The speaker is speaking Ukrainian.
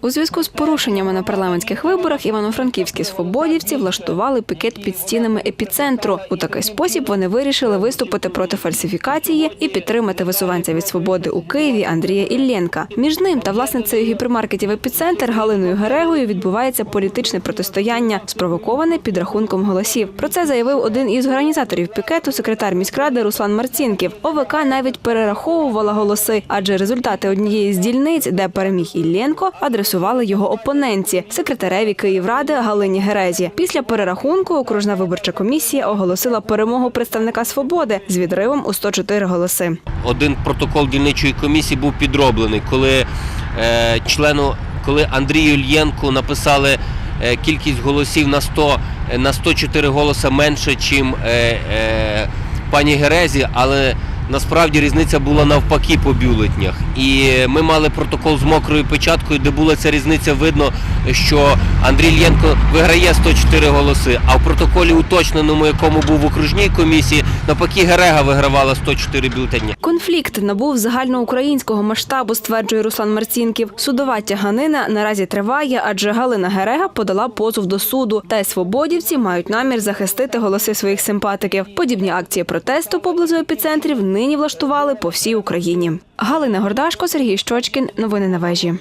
У зв'язку з порушеннями на парламентських виборах івано-франківські свободівці влаштували пікет під стінами епіцентру. У такий спосіб вони вирішили виступити проти фальсифікації і підтримати висуванця від свободи у Києві Андрія Іллєнка. Між ним та власницею гіпермаркетів епіцентр Галиною Герегою відбувається політичне протистояння, спровоковане підрахунком голосів. Про це заявив один із організаторів пікету, секретар міськради Руслан Марцінків. ОВК навіть перераховувала голоси, адже результати однієї з дільниць, де переміг Іллєнко, адресували його опонентці секретареві Київради Галині Герезі. Після перерахунку окружна виборча комісія оголосила перемогу представника свободи з відривом у 104 голоси. один протокол дільничої комісії був підроблений, коли е, члену, коли Андрію Ільєнку написали е, кількість голосів на 100, е, на 104 голоси менше, чим е, е, пані Герезі, але насправді різниця була навпаки по бюлетнях. І ми мали протокол з мокрою печаткою, де була ця різниця. Видно, що Андрій Ільєнко виграє 104 голоси, а в протоколі уточненому, якому був в окружній комісії, навпаки Герега вигравала 104 бюлетені. Конфлікт набув загальноукраїнського масштабу, стверджує Руслан Марцінків. Судова тяганина наразі триває, адже Галина Герега подала позов до суду. Та й свободівці мають намір захистити голоси своїх симпатиків. Подібні акції протесту поблизу епіцентрів нині влаштували по всій Україні. Галина Гордашко, Сергій Щочкін. Новини на вежі.